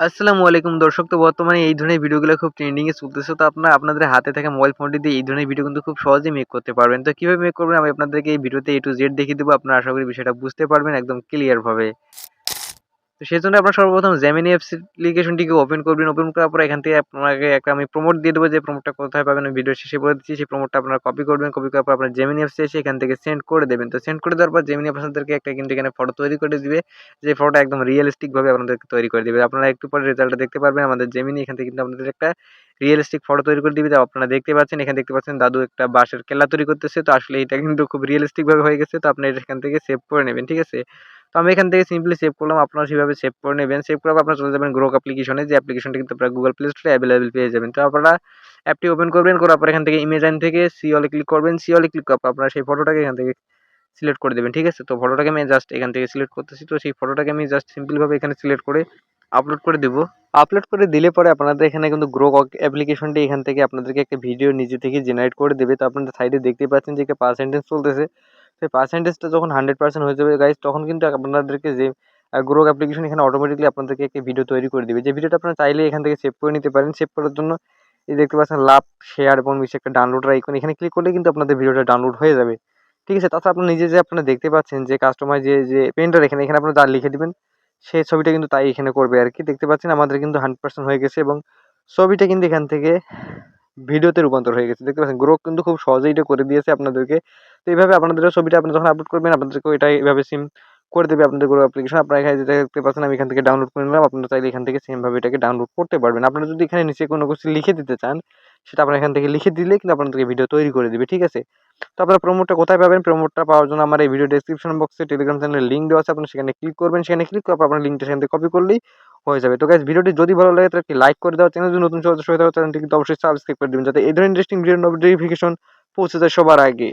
আসসালামু আলাইকুম দর্শক, তো বর্তমানে এই ধরনের ভিডিওগুলো খুব ট্রেন্ডিংয়ে চলতেছে। তো আপনারা আপনাদের হাতে থাকা মোবাইল ফোনটি দিয়ে এই ধরনের ভিডিও কিন্তু খুব সহজেই মেক করতে পারবেন। তো কীভাবে মেক করবেন? আমি আপনাদেরকে এই ভিডিওতে এ টু জেড দেখিয়ে দেবো। আপনারা আশা করি বিষয়টা বুঝতে পারবেন একদম ক্লিয়ার ভাবে। তো সেই জন্য আপনার সর্বপ্রথম জ্যামিনি অ্যাপ্লিকেশনটিকে ওপেন করবেন ওপেন করার পর এখান থেকে আপনাকে একটা আমি প্রমোট দিয়ে দেবো যে প্রমোটটা কোথায় পাবেন, আমি ভিডিও শেষে বলে দিচ্ছি, সেই প্রমোটটা আপনারা কপি করবেন কপি করার পর আপনার জেমিনি অ্যাপসে এসে এখান থেকে সেন্ড করে দেবেন। তো সেন্ড করে দেওয়ার পর জেমিনি আপনাদেরকে একটা কিন্তু এখানে ফটো তৈরি করে দিবে, যে ফটোটা একদম রিয়েলিস্টিকভাবে আপনাদেরকে তৈরি করে দেবে। আপনারা একটু পরে রেজাল্টটা দেখতে পারবেন, আমাদের জেমিনি এখান থেকে কিন্তু আপনাদের একটা রিয়েলিস্টিক ফটো তৈরি করে দিবি যা আপনারা দেখতে পাচ্ছেন, এখানে দেখতে পাচ্ছেন দাদু একটা বাঁশের কেল্লা তৈরি করতেছে, তো আসলে এটা কিন্তু খুব রিয়েলিস্টিকভাবে হয়ে গেছে, তো আপনি এখান থেকে সেভ করে নেবেন, ঠিক আছে? তো আমি এখান থেকে সিম্পলি সেভ করলাম, আপনারা সেভাবে সেভ করে নেবেন সেভ পর আপনারা চলে যাবেন গ্রোক অ্যাপ্লিকেশনে যে অ্যাপ্লিকেশনটা কিন্তু আপনারা গুগল প্লে স্টোরে অ্যাভেলেবেল পেয়ে যাবেন, তো আপনারা অ্যাপটি ওপেন করবেন, করার পর এখান থেকে ইমেজ আইন থেকে সি অলে ক্লিক করবেন সি অলে ক্লিক করার আপনারা সেই ফটোটাকে এখান থেকে সিলেক্ট করে দেবেন, ঠিক আছে? তো ফটোটাকে আমি জাস্ট এখান থেকে সিলেক্ট করতেছি, তো সেই ফটোটাকে আমি জাস্ট সিম্পলভাবে এখানে সিলেক্ট করে আপলোড করে দেবো। আপলোড করে দিলে পরে আপনাদের এখানে কিন্তু গ্রো অ্যাপ্লিকেশনটি এখান থেকে আপনাদেরকে একটা ভিডিও নিজে থেকে জেনারেট করে দেবে। তো আপনাদের সাইডে দেখতে পাচ্ছেন যে একটা পার্সেন্টেজ চলতেছে। সেই পার্সেন্টেজটা যখন হান্ড্রেড পার্সেন্ট হয়ে যাবে গাইজ তখন কিন্তু আপনাদেরকে যে গ্রো অ্যাপ্লিকেশন এখানে অটোমেটিকলি আপনাদেরকে একটি ভিডিও তৈরি করে দেবে। যে ভিডিওটা আপনারা চাইলে এখান থেকে সেভ করে নিতে পারেন। সেভ করার জন্য এই দেখতে পাচ্ছেন লাভ শেয়ার এবং নিচে একটা ডাউনলোডের আইকন এখানে ক্লিক করলে কিন্তু আপনাদের ভিডিওটা ডাউনলোড হয়ে যাবে। ঠিক আছে? তাছাড়া আপনি নিজে যে আপনারা দেখতে পাচ্ছেন যে কাস্টমার যে যে পেনটার এখানে এখানে আপনারা তার লিখে দেবেন সেই ছবিটা কিন্তু তাই এখানে করবে আর কি দেখতে পাচ্ছেন আমাদের কিন্তু হান্ড্রেড পার্সেন্ট হয়ে গেছে এবং ছবিটা কিন্তু এখান থেকে ভিডিওতে রূপান্তর হয়ে গেছে। দেখতে পাচ্ছেন গ্রো কিন্তু খুব সহজেই এটা করে দিয়েছে আপনাদেরকে। তো এইভাবে আপনাদের ছবিটা আপনি যখন আপলোড করবেন আপনাদেরকে এটা এইভাবে সিম করে দেবে আপনাদের গ্রো অ্যাপ্লিকেশন আপনারা এখানে যেটা দেখতে পাচ্ছেন, আমি এখান থেকে ডাউনলোড করে নিলাম। আপনারা চাইলে এখান থেকে সেমভাবে এটাকে ডাউনলোড করতে পারবেন। আপনারা যদি এখানে নিচে কোনো কিছু লিখে দিতে চান সেটা আপনার এখান থেকে লিখে দিলে কিন্তু আপনাদেরকে ভিডিও তৈরি করে দিবে, ঠিক আছে? তো আপনারা প্রোমোটটা কোথায় পাবেন? প্রোমোটটা পাওয়ার জন্য আমার এই ভিডিও ডিসক্রিপশন বক্সে টেলিগ্রাম চ্যানেলের লিঙ্ক দেওয়া আছে, আপনি সেখানে ক্লিক করবেন। সেখানে ক্লিক করে আপনার লিঙ্কটা সেখান থেকে কপি করলেই হয়ে যাবে। তো গাইজ ভিডিওটি যদি ভালো লাগে তাহলে একটি লাইক করে দেওয়া। চ্যানেল যদি নতুন সদস্য হয়ে থাকে চ্যানেলটি কিন্তু অবশ্যই সাবস্ক্রাইব করে দেবেন, যাতে এই ধরনের ইন্টারেস্টিং ভিডিও নোটিফিকেশন পৌঁছে যায় সবার আগে।